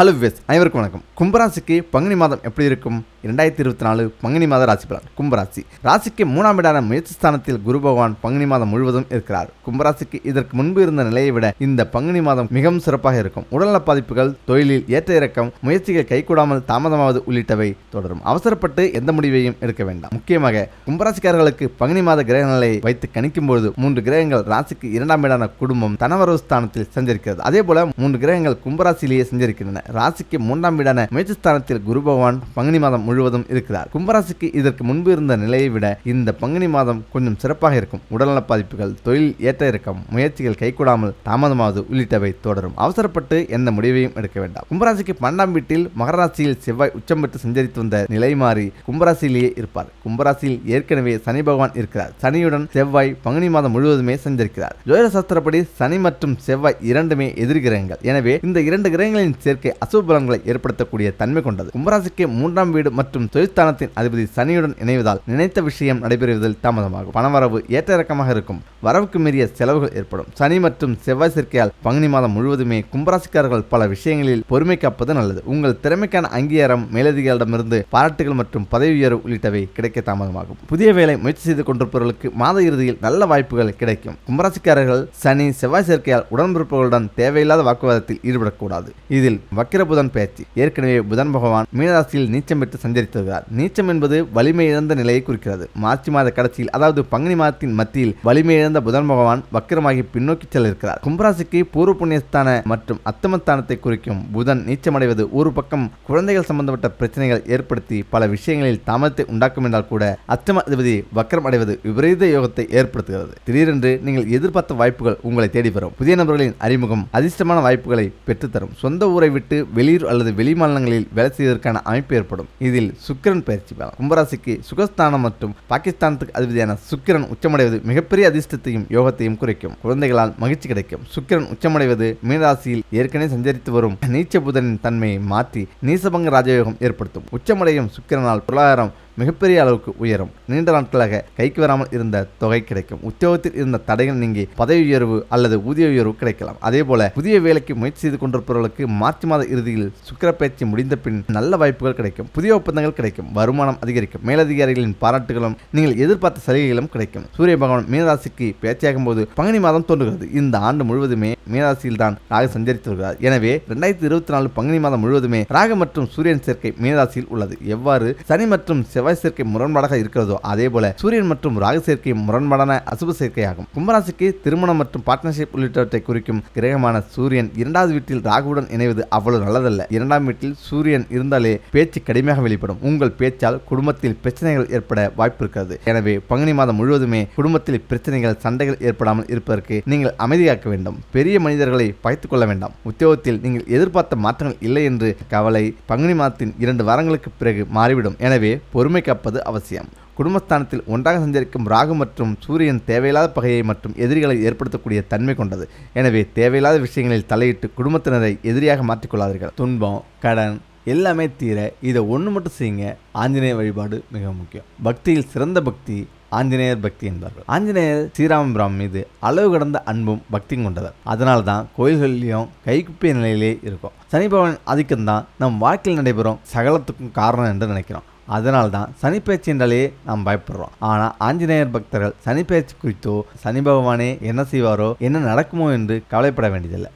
Hello wives அனைவருக்கும் வணக்கம். கும்பராசிக்கு பங்குனி மாதம் எப்படி இருக்கும்? இரண்டாயிரத்தி இருபத்தி நாலு பங்குனி மாத ராசி பலன் கும்பராசி. ராசிக்கு மூணாம் இடான முயற்சி ஸ்தானத்தில் குரு பகவான் பங்குனி மாதம் முழுவதும் இருக்கிறார். கும்பராசிக்கு இதற்கு முன்பு இருந்த நிலையை விட இந்த பங்குனி மாதம் மிகவும் சிறப்பாக இருக்கும். உடல்நல பாதிப்புகள் தொழிலில் ஏற்ற இறக்கம் முயற்சிகள் கைகூடாமல் தாமதமாவது உள்ளிட்டவை தொடரும். அவசரப்பட்டு எந்த முடிவையும் எடுக்க வேண்டாம். முக்கியமாக கும்பராசிக்காரர்களுக்கு பங்குனி மாத கிரக நிலையை வைத்து கணிக்கும் பொழுது மூன்று கிரகங்கள் ராசிக்கு இரண்டாம் இடான குடும்பம் தனவரவு ஸ்தானத்தில் சஞ்சரிக்கிறது. அதே போல மூன்று கிரகங்கள் கும்பராசியிலேயே சஞ்சரிக்கின்றன. ராசிக்கு மூன்றாம் வீடான முயற்சி ஸ்தானத்தில் குரு பகவான் பங்குனி மாதம் முழுவதும் இருக்கிறார். கும்பராசிக்கு இதற்கு முன்பு இருந்த நிலையை விட இந்த பங்குனி மாதம் கொஞ்சம் சிறப்பாக இருக்கும். உடல்நல பாதிப்புகள் தொழில் ஏற்ற இறக்கம் முயற்சிகள் கைகூடாமல் தாமதமாவது உள்ளிட்டவை தொடரும். அவசரப்பட்டு எந்த முடிவையும் எடுக்க வேண்டாம். கும்பராசிக்கு பன்னெண்டாம் வீட்டில் மகராசியில் செவ்வாய் உச்சம் பெற்று சஞ்சரித்து வந்த நிலை மாறி கும்பராசியிலேயே இருப்பார். கும்பராசியில் ஏற்கனவே சனி பகவான் இருக்கிறார். சனியுடன் செவ்வாய் பங்குனி மாதம் முழுவதுமே சஞ்சரிக்கிறார். ஜோதிட சாஸ்திரப்படி சனி மற்றும் செவ்வாய் இரண்டுமே எதிர் கிரகங்கள் எனவே இந்த இரண்டு கிரகங்களின் சேர்க்கை அசுப பலன்களை ஏற்படுத்தக்கூடிய தன்மை கொண்டது. கும்பராசிக்கு மூன்றாம் வீடு மற்றும் தொழிற்ஸ்தானத்தின் அதிபதி சனியுடன் இணைவதால் நினைத்த விஷயம் நடைபெறுவதில் தாமதமாகும். பணவரவு ஏற்ற இறக்கமாக இருக்கும். வரவுக்கு மீறிய செலவுகள் ஏற்படும். சனி மற்றும் செவ்வாய் சேர்க்கையால் பங்குனி மாதம் முழுவதுமே கும்பராசிக்காரர்கள் பல விஷயங்களில் பொறுமை காப்பது நல்லது. உங்கள் திறமைக்கான அங்கீகாரம் மேலதிகாரிடமிருந்து பாராட்டுகள் மற்றும் பதவி உயர்வு உள்ளிட்டவை கிடைக்க தாமதமாகும். புதிய வேலை முயற்சி செய்து கொண்டிருப்பவர்களுக்கு மாத இறுதியில் நல்ல வாய்ப்புகள் கிடைக்கும். கும்பராசிக்காரர்கள் சனி செவ்வாய் சேர்க்கையால் உடன்பிறப்புகளுடன் தேவையில்லாத வாக்குவாதத்தில் ஈடுபடக்கூடாது. இதில் வக்கிர புதன் பயிற்சி ஏற்கனவே புதன் பகவான் மீனராசியில் நீச்சம் பெற்று சஞ்சரித்துள்ளார் நீச்சம் என்பது வலிமை இழந்த நிலையை குறிக்கிறது. மார்ச் மாத கடைசியில் அதாவது பங்குனி மாதத்தின் மத்தியில் வலிமை இழந்த புதன் பகவான் வக்கிரமாகி பின்னோக்கி செல்ல இருக்கிறார் கும்பராசிக்கு பூர்வ புண்ணியஸ்தான மற்றும் அத்தமஸ்தானத்தை குறிக்கும் புதன் நீச்சமடைவது ஒரு பக்கம் குழந்தைகள் சம்பந்தப்பட்ட பிரச்சனைகள் ஏற்படுத்தி பல விஷயங்களில் தாமதத்தை உண்டாக்கும் என்றால் கூட அத்தம அதிபதி வக்கரம் அடைவது விபரீத யோகத்தை ஏற்படுத்துகிறது. திடீரென்று நீங்கள் எதிர்பார்த்த வாய்ப்புகள் உங்களை தேடி வரும் புதிய நபர்களின் அறிமுகம் அதிர்ஷ்டமான வாய்ப்புகளை பெற்றுத்தரும். சொந்த ஊரை விட்டு வெளியூர் அல்லது வெளி மாநிலங்களில் வேலை செய்வதற்கான அமைப்பு ஏற்படும். இதில் சுக்கிரன் பயிற்சி பெறலாம். கும்பராசிக்கு சுகஸ்தானம் மற்றும் பாகிஸ்தானத்துக்கு அதிபதியான சுக்கிரன் உச்சமடைவது மிகப்பெரிய அதிர்ஷ்டத்தையும் யோகத்தையும் குறைக்கும். குழந்தைகளால் மகிழ்ச்சி கிடைக்கும். சுக்கிரன் உச்சமடைவது மீனராசியில் ஏற்கனவே சஞ்சரித்து வரும் நீச்ச புதனின் தன்மையை மாற்றி நீசபங்க ராஜயோகம் ஏற்படுத்தும். உச்சமடையும் சுக்கிரனால் பொருளாதாரம் மிகப்பெரிய அளவுக்கு உயரும். நீண்ட நாட்களாக கைக்கு வராமல் இருந்த தொகை கிடைக்கும். உத்தியோகத்தில் இருந்த தடைகள் நீங்கி பதவி உயர்வு அல்லது ஊதிய உயர்வு கிடைக்கலாம். அதே போல புதிய வேலைக்கு முயற்சி செய்து கொண்டிருப்பவர்களுக்கு மார்ச் மாத இறுதியில் சுக்கிர பயிற்சி முடிந்த பின் நல்ல வாய்ப்புகள் கிடைக்கும். புதிய ஒப்பந்தங்கள் கிடைக்கும். வருமானம் அதிகரிக்கும். மேலதிகாரிகளின் பாராட்டுகளும் நீங்கள் எதிர்பார்த்த சலுகைகளும் கிடைக்கும். சூரிய பகவான் மீனராசிக்கு பேச்சியாகும் போது பங்குனி மாதம் தோன்றுகிறது. இந்த ஆண்டு முழுவதுமே மீனராசியில் தான் ராக சஞ்சரித்து வருகிறார். எனவே ரெண்டாயிரத்தி இருபத்தி நாலு பங்குனி மாதம் முழுவதுமே ராக மற்றும் சூரியன் சேர்க்கை மீனராசியில் உள்ளது. எவ்வாறு? சனி மற்றும் செவ்வாய் சேர்க்கை முரண்பாடாக இருக்கிறதோ அதே போல சூரியன் மற்றும் ராகு சேர்க்கை முரண்பாடான அசுப சேர்க்கையாகும். கும்பராசிக்கு திருமணம் மற்றும் பார்ட்னர்ஷிப் உள்ளிட்டவற்றை குறிக்கும் கிரகமான சூரியன் இரண்டாவது வீட்டில் ராகுவுடன் இணைவது அவ்வளவு நல்லதல்ல. இரண்டாம் வீட்டில் சூரியன் இருந்தாலே பேச்சு கடுமையாக வெளிப்படும். உங்கள் பேச்சால் குடும்பத்தில் பிரச்சனைகள் ஏற்பட வாய்ப்பு இருக்கிறது. எனவே பங்குனி மாதம் முழுவதுமே குடும்பத்தில் பிரச்சனைகள் சண்டைகள் ஏற்படாமல் இருப்பதற்கு நீங்கள் அமைதியாக்க வேண்டும். பெரிய மனிதர்களை பகைத்துக் கொள்ள வேண்டாம். உத்தியோகத்தில் நீங்கள் எதிர்பார்த்த மாற்றங்கள் இல்லை என்று கவலை பங்குனி மாதத்தின் இரண்டு வாரங்களுக்கு பிறகு மாறிவிடும். எனவே பொறுமை காப்பது அவசியம். குடும்பஸ்தானத்தில் ஒன்றாக சஞ்சரிக்கும் ராகு மற்றும் சூரியன் தேவையில்லாத பகையை மற்றும் எதிரிகளை ஏற்படுத்தக்கூடிய தன்மை கொண்டது. எனவே தேவையில்லாத விஷயங்களில் தலையிட்டு குடும்பத்தினரை எதிரியாக மாற்றிக்கொள்ளாதீர்கள். துன்பம் கடன் எல்லாமே தீர இதை ஒன்று மட்டும் செய்யுங்க. ஆஞ்சநேய வழிபாடு மிக முக்கியம். பக்தியில் சிறந்த பக்தி ஆஞ்சநேயர் பக்தி என்பார்கள். ஆஞ்சநேயர் ஸ்ரீராமபுரம் மீது அளவு கடந்த அன்பும் பக்தியும் கொண்டவர். அதனால தான் கோயில்கள்லையும் கைக்குப்பிய நிலையிலே இருக்கும். சனி பகவான் தான் நம் வாழ்க்கையில் நடைபெறும் சகலத்துக்கும் காரணம் என்று நினைக்கிறோம். அதனால்தான் தான் சனிப்பயிற்சி என்றாலே நாம் பயப்படுறோம். ஆனால் ஆஞ்சநேயர் பக்தர்கள் சனிப்பெயர்ச்சி குறித்தோ சனி பகவானே என்ன செய்வாரோ என்ன நடக்குமோ என்று கவலைப்பட வேண்டியதில்லை.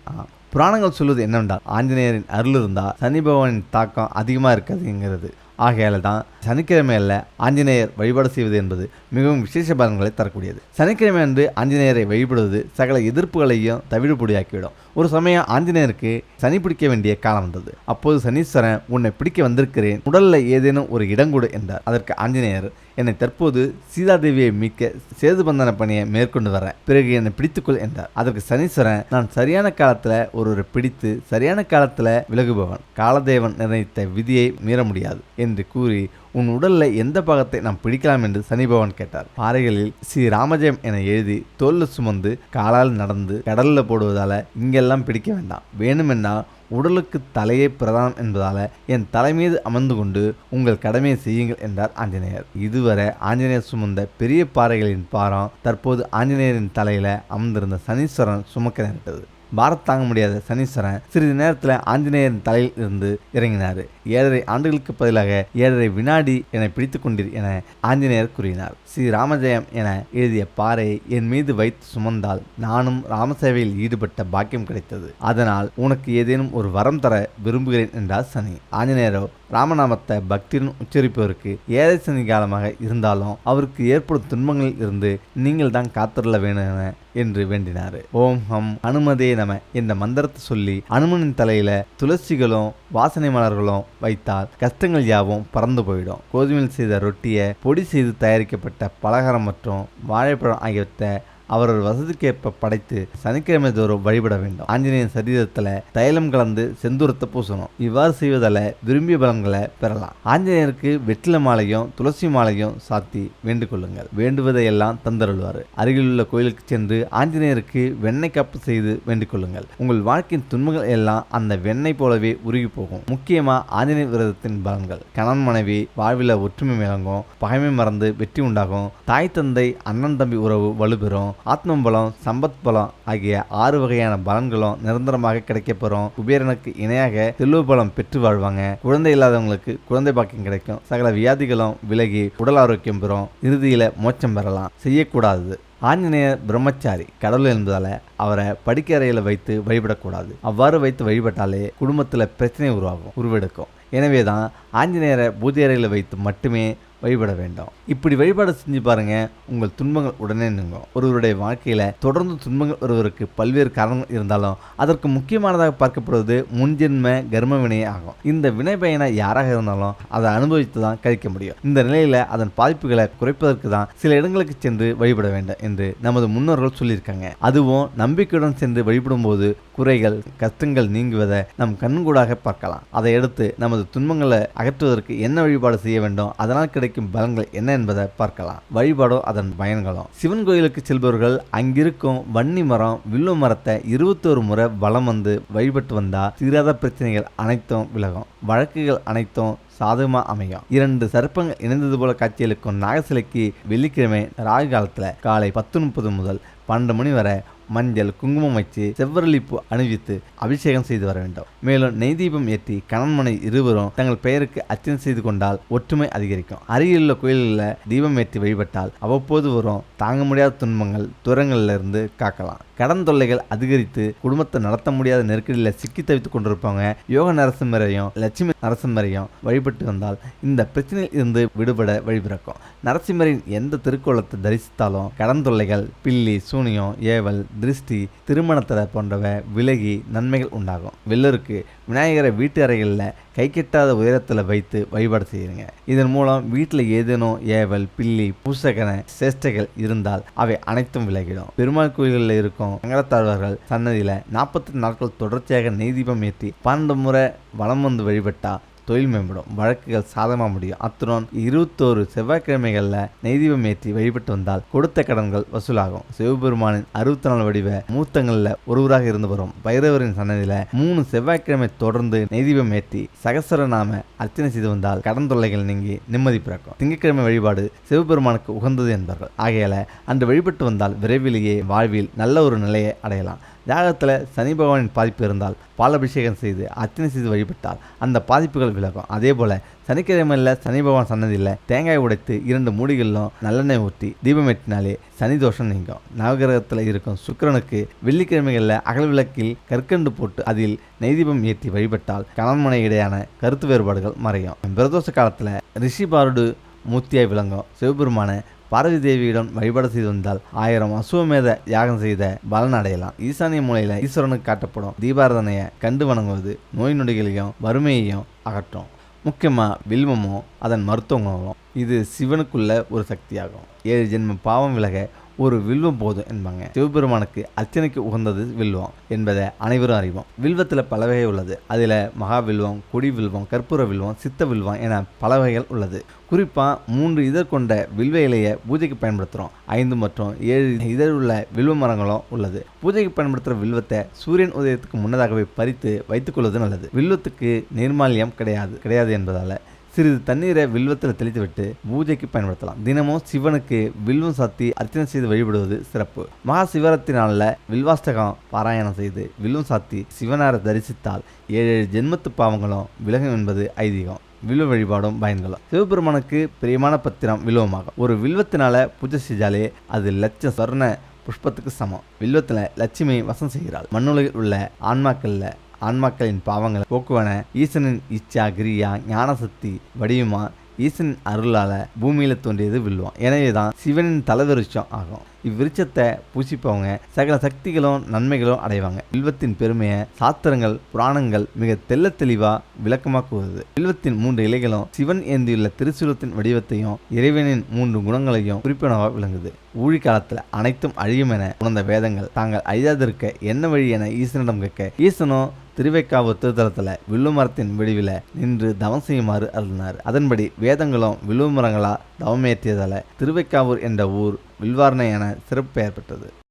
புராணங்கள் சொல்வது என்னவென்றால் ஆஞ்சநேயரின் அருள் இருந்தால் சனி பகவானின் தாக்கம் அதிகமாக இருக்காதுங்கிறது ஆகையால் தான் சனிக்கிழமையில் ஆஞ்சநேயர் வழிபாடு செய்வது என்பது மிகவும் விசேஷ பலன்களை தரக்கூடியது. சனிக்கிழமை அன்று ஆஞ்சநேயரை வழிபடுவது சகல எதிர்ப்புகளையும் தவிடுபொடியாக்கிவிடும். ஒரு சமயம் ஆஞ்சநேயருக்கு சனி பிடிக்க வேண்டிய காலம் வந்தது. அப்போது சனீஸ்வரன் உன்னை பிடிக்க வந்திருக்கிறேன். உடல்ல ஏதேனும் ஒரு இடங்கூடு என்றார். அதற்கு ஆஞ்சநேயர் என்னை தற்போது சீதாதேவியை மீட்க சேதுபந்தன பணியை மேற்கொண்டு வர. பிறகு என்னை பிடித்துக்கொள் என்றார். அதற்கு சனீஸ்வரன் நான் சரியான காலத்தில் ஒருவரை பிடித்து சரியான காலத்தில் விலகுபவன். காலதேவன் நிர்ணயித்த விதியை மீற முடியாது என்று கூறி உன் உடல்ல எந்த பாகத்தை நாம் பிடிக்கலாம் என்று சனி பகவான் கேட்டார். பாறைகளில் ஸ்ரீ ராமஜெயம் என எழுதி தோல்ல சுமந்து காலால் நடந்து கடல்ல போடுவதால இங்கெல்லாம் பிடிக்க வேண்டாம். வேணுமென்னா உடலுக்கு தலையே பிரதானம் என்பதால என் தலை மீது அமர்ந்து கொண்டு உங்கள் கடமையை செய்யுங்கள் என்றார் ஆஞ்சநேயர். இதுவரை ஆஞ்சநேயர் சுமந்த பெரிய பாறைகளின் பாரம் தற்போது ஆஞ்சநேயரின் தலையில அமர்ந்திருந்த சனீஸ்வரன் சுமக்க நேரிட்டது. பாரத் தாங்க முடியாத சனீஸ்வரன் சிறிது நேரத்தில் ஆஞ்சநேயரின் தலையில் இருந்து இறங்கினார். ஏழரை ஆண்டுகளுக்கு பதிலாக ஏழரை வினாடி என பிடித்து கொண்டீர் என ஆஞ்சநேயர் கூறினார். ஸ்ரீ ராமஜெயம் என எழுதிய பாறை என் மீது வைத்து சுமந்தால் நானும் ராமசேவையில் ஈடுபட்ட பாக்கியம் கிடைத்தது. அதனால் உனக்கு ஏதேனும் ஒரு வரம் தர விரும்புகிறேன் என்றார் சனி. ஆஞ்சநேயரோ ராமநாமத்தை பக்தியுடன் உச்சரிப்பவருக்கு ஏழை சனி காலமாக இருந்தாலும் அவருக்கு ஏற்படும் துன்பங்களில் இருந்து நீங்கள் தான் காத்துள்ள வேணும் என்று வேண்டினார். ஓம் ஹம் அனுமதே நம என்ற மந்திரத்தை சொல்லி அனுமனின் தலையில துளசிகளும் வாசனை மலர்களும் வைத்தால் கஷ்டங்கள் யாவும் பறந்து போயிடும். கோதுமையில் செய்த ரொட்டியை பொடி செய்து தயாரிக்கப்பட்ட பலகாரம் மற்றும் வாழைப்பழம் ஆகியவற்றை அவரவர் வசதிக்கேற்ப படைத்து சனிக்கிழமை தோறும் வழிபட வேண்டும். ஆஞ்சநேயன் சரீரத்தில் தைலம் கலந்து செந்தூரத்தை பூசணும். இவ்வாறு செய்வதால் விரும்பிய பலன்களை பெறலாம். ஆஞ்சநேயருக்கு வெற்றில மாலையும் துளசி மாலையும் சாத்தி வேண்டுகொள்ளுங்கள் கொள்ளுங்கள். வேண்டுவதையெல்லாம் தந்தருள்வார். அருகிலுள்ள கோயிலுக்கு சென்று ஆஞ்சநேயருக்கு வெண்ணெய் கப்பு செய்து வேண்டிக் கொள்ளுங்கள். உங்கள் வாழ்க்கையின் துன்பங்கள் எல்லாம் அந்த வெண்ணெய் போலவே உருகி போகும். முக்கியமாக ஆஞ்சநேய விரதத்தின் பலன்கள். கணவன் மனைவி வாழ்வில் ஒற்றுமை விளங்கும். பகைமை மறந்து வெற்றி உண்டாகும். தாய் தந்தை அண்ணன் தம்பி உறவு வலுப்பெறும் ஆத்ம பலம் சம்பத் பலம் ஆகிய ஆறு வகையான பலன்களும் நிரந்தரமாக கிடைக்கப்பெறும் குபேரனுக்கு இணையாக செல்வ பலம் பெற்று வாழ்வாங்க. குழந்தை இல்லாதவங்களுக்கு குழந்தை பாக்கியம் கிடைக்கும். சகல வியாதிகளும் விலகி உடல் ஆரோக்கியம் பெறும். இறுதியில மோட்சம் பெறலாம். செய்யக்கூடாது. ஆஞ்சநேயர் பிரம்மச்சாரி கடவுள் என்பதால அவரை படிக்க அறையில் வைத்து வழிபடக்கூடாது. அவ்வாறு வைத்து வழிபட்டாலே குடும்பத்தில் பிரச்சனை உருவாகும். உருவெடுக்கும். எனவே தான் ஆஞ்சநேயரை பூஜை அறையில் வைத்து மட்டுமே வழிபட வேண்டும். இப்படி வழிபாடு செஞ்சு பாருங்க உங்கள் துன்பங்கள் உடனே நீங்கும். ஒருவருடைய வாழ்க்கையில் தொடர்ந்து துன்பங்கள் ஒருவருக்கு பல்வேறு காரணங்கள் இருந்தாலும் அதற்கு முக்கியமானதாக பார்க்கப்படுவது முன்ஜென்ம கர்ம வினையே ஆகும். இந்த வினை பயனை யாராக இருந்தாலும் அதை அனுபவித்து தான் கழிக்க முடியும். இந்த நிலையில் அதன் பாதிப்புகளை குறைப்பதற்கு தான் சில இடங்களுக்கு சென்று வழிபட வேண்டும் என்று நமது முன்னோர்கள் சொல்லியிருக்காங்க. அதுவும் நம்பிக்கையுடன் சென்று வழிபடும் போது குறைகள் கஷ்டங்கள் நீங்குவதை நம் கண்கூடாக பார்க்கலாம். அதை அடுத்து நமது துன்பங்களை அகற்றுவதற்கு என்ன வழிபாடு செய்ய வேண்டும்? அதனால் கிடைக்கும் பலன்கள் என்ன என்பதை பார்க்கலாம். வழிபாடும் அதன் பயன்களும் சிவன் கோயிலுக்கு செல்பவர்கள் அங்கிருக்கும் வன்னி மரம் வில்லு மரத்தை இருபத்தோரு முறை வலம் வந்து வழிபட்டு வந்தால் தீராத பிரச்சனைகள் அனைத்தும் விலகும். வழக்குகள் அனைத்தும் சாதகமா அமையும். இரண்டு சர்ப்பங்கள் இணைந்தது போல காட்சியளிக்கும் நாகசிலைக்கு வெள்ளிக்கிழமை ராகு காலத்துல காலை பத்து முப்பது முதல் பன்னெண்டு மணி வரை மஞ்சள் குங்குமம் வச்சு செவ்வரளிப்பு அணிவித்து அபிஷேகம் செய்து வர வேண்டும். மேலும் நெய் தீபம் ஏற்றி கணன்மனை இருவரும் தங்கள் பெயருக்கு அர்ச்சனை செய்து கொண்டால் ஒற்றுமை அதிகரிக்கும். அருகிலுள்ள கோயில்களில் தீபம் ஏற்றி வழிபட்டால் அவ்வப்போது வரும் தாங்க முடியாத துன்பங்கள் துரங்களிலிருந்து காக்கலாம். கடன் தொல்லைகள் அதிகரித்து குடும்பத்தை நடத்த முடியாத நெருக்கடியில் சிக்கி தவித்துக் கொண்டிருப்பவங்க யோக நரசிம்மரையும் லட்சுமி நரசிம்மரையும் வழிபட்டு வந்தால் இந்த பிரச்சனையில் இருந்து விடுபட வழிபிறக்கும் நரசிம்மரின் எந்த திருக்கோலத்தை தரிசித்தாலும் கடன் தொல்லைகள் பில்லி சூனியம் ஏவல் திருஷ்டி திருமணத்தடை போன்றவை விலகி நன்மைகள் உண்டாகும். வெள்ளருக்கு விநாயகரை வீட்டு அறைகளில் கை கெட்டாத உயரத்தில் வைத்து வழிபாடு செய்யுங்க. இதன் மூலம் வீட்டில் ஏதேனும் ஏவல் பில்லி பூசகன சேஷ்டைகள் இருந்தால் அவை அனைத்தும் விலகிடும். பெருமாள் கோயில்களில் இருக்கும் சங்கரத்தாழ்வார்கள் சன்னதியில் நாற்பத்தி நாட்கள் தொடர்ச்சியாக நெய் தீபம் ஏற்றி பன்னெண்டு முறை வளம் வந்து வழிபட்டால் தொழில் மேம்படும் வழக்குகள் சாதமாக முடியும். அத்துடன் இருபத்தோரு செவ்வாய்க்கிழமைகளில் நெய்தீபம் ஏற்றி வழிபட்டு வந்தால் கொடுத்த கடன்கள் வசூலாகும். சிவபெருமானின் அறுபத்தி நாலு வடிவ மூர்த்தங்களில் ஒருவராக இருந்து வரும் பைரவரின் சன்னதியில் மூணு செவ்வாய்க்கிழமை தொடர்ந்து நெய்தீபம் ஏற்றி சகசரநாம அர்ச்சனை செய்து வந்தால் கடன் தொல்லைகள் நீங்கி நிம்மதி பிறக்கும். திங்கட்கிழமை வழிபாடு சிவபெருமானுக்கு உகந்தது என்பார்கள். ஆகையால அன்று வழிபட்டு வந்தால் விரைவிலேயே வாழ்வில் நல்ல ஒரு நிலையை அடையலாம். யாகத்தில் சனி பகவானின் பாதிப்பு இருந்தால் பாலபிஷேகம் செய்து அர்ச்சனை செய்து வழிபட்டால் அந்த பாதிப்புகள் விலகும். அதே போல் சனிக்கிழமையில் சனி பகவான் சன்னதியில் தேங்காய் உடைத்து இரண்டு மூடிகளிலும் நல்லெண்ணெய் ஊற்றி தீபம் எட்டினாலே சனி தோஷம் நீங்கும். நவகிரகத்தில் இருக்கும் சுக்கிரனுக்கு வெள்ளிக்கிழமைகளில் அகல் விளக்கில் கற்கண்டு போட்டு அதில் நெய்தீபம் ஏற்றி வழிபட்டால் கணவன்மனை இடையான கருத்து வேறுபாடுகள் மறையும். பிரதோஷ காலத்தில் ரிஷி பாருடு மூர்த்தியாய் விளங்கும். சிவபெருமான பார்வதி தேவியிடம் வழிபாடு செய்து வந்தால் ஆயிரம் அசுவமேத யாகம் செய்த பலன் அடையலாம் ஈசானிய மூலையில ஈஸ்வரனுக்கு காட்டப்படும் தீபாரதனையை கண்டு வணங்குவது நோய் நொடிகளையும் வறுமையையும் அகற்றும். முக்கியமாக வில்வமும் அதன் மருத்துவ இது சிவனுக்குள்ள ஒரு சக்தியாகும். ஏழு ஜென்ம பாவம் விலக ஒரு வில்வம் போதும் என்பாங்க. சிவபெருமானுக்கு அர்ச்சனைக்கு உகந்தது வில்வம் என்பதை அனைவரும் அறிவோம். வில்வத்தில் பல வகை உள்ளது. அதில் மகா வில்வம் கொடி வில்வம் கற்பூர வில்வம் சித்த வில்வம் என பல வகைகள் உள்ளது. குறிப்பாக மூன்று இதழ் கொண்ட வில்வ இலையை பூஜைக்கு பயன்படுத்துகிறோம் ஐந்து மற்றும் ஏழு இதழ் உள்ள வில்வ மரங்களும் உள்ளது. பூஜைக்கு பயன்படுத்துகிற வில்வத்தை சூரியன் உதயத்துக்கு முன்னதாகவே பறித்து வைத்துக்கொள்வது நல்லது. வில்வத்துக்கு நிர்மாலியம் கிடையாது கிடையாது என்பதால் சிறிது தண்ணீரை வில்வத்தில் தெளித்துவிட்டு பூஜைக்கு பயன்படுத்தலாம். தினமும் சிவனுக்கு வில்வம் சாத்தி அர்ச்சனை செய்து வழிபடுவது சிறப்பு. மகா சிவராத்திரி நாளில் வில்வாஷ்டகம் பாராயணம் செய்து வில்வம் சாத்தி சிவனாரை தரிசித்தால் ஏழு ஏழு ஜென்மத்து பாவங்களும் விலகும் என்பது ஐதீகம். வில்வ வழிபாடும் பயன்களும். சிவபெருமானுக்கு பிரியமான பத்திரம் வில்வமாகும். ஒரு வில்வத்தினால பூஜை செஞ்சாலே அது லட்ச சொர்ண புஷ்பத்துக்கு சமம். வில்வத்தில் லட்சுமி வசம் செய்கிறாள். மண்ணுலகில் உள்ள ஆன்மாக்கள்ல ஆன்மாக்களின் பாவங்களை போக்குவன ஈசனின் இச்சா கிரியா ஞானசக்தி வடிவமா? ஈசனின் அருளால பூமியில தோன்றியது வில்வம். எனவே தான் சிவனின் தலைவிருச்சம் ஆகும். இவ்விருச்சத்தை பூசிப்பவங்க சகல சக்திகளும் நன்மைகளும் அடைவாங்க. வில்வத்தின் பெருமையை சாத்திரங்கள் புராணங்கள் மிக தெல்ல தெளிவா விளக்கமாக்குவது. வில்வத்தின் மூன்று இலைகளும் சிவன் ஏந்தியுள்ள திருச்சூலத்தின் வடிவத்தையும் இறைவனின் மூன்று குணங்களையும் குறிப்பினவாக விளங்குது. ஊழி காலத்துல அனைத்தும் அழியும் என உணர்ந்த வேதங்கள் தாங்கள் அழியாதிருக்க என்ன வழி என ஈசனிடம் கேட்க ஈசனும் திருவைக்காவூர் திருத்தலத்தில் வில்லு மரத்தின் விடிவில் நின்று தவம் செய்யுமாறு அருளினார். அதன்படி வேதங்களும் வில்லு மரங்களா தவமேற்றியதால திருவைக்காவூர் என்ற ஊர் வில்வார்ணை என சிறப்பு பெயர் பெற்றது.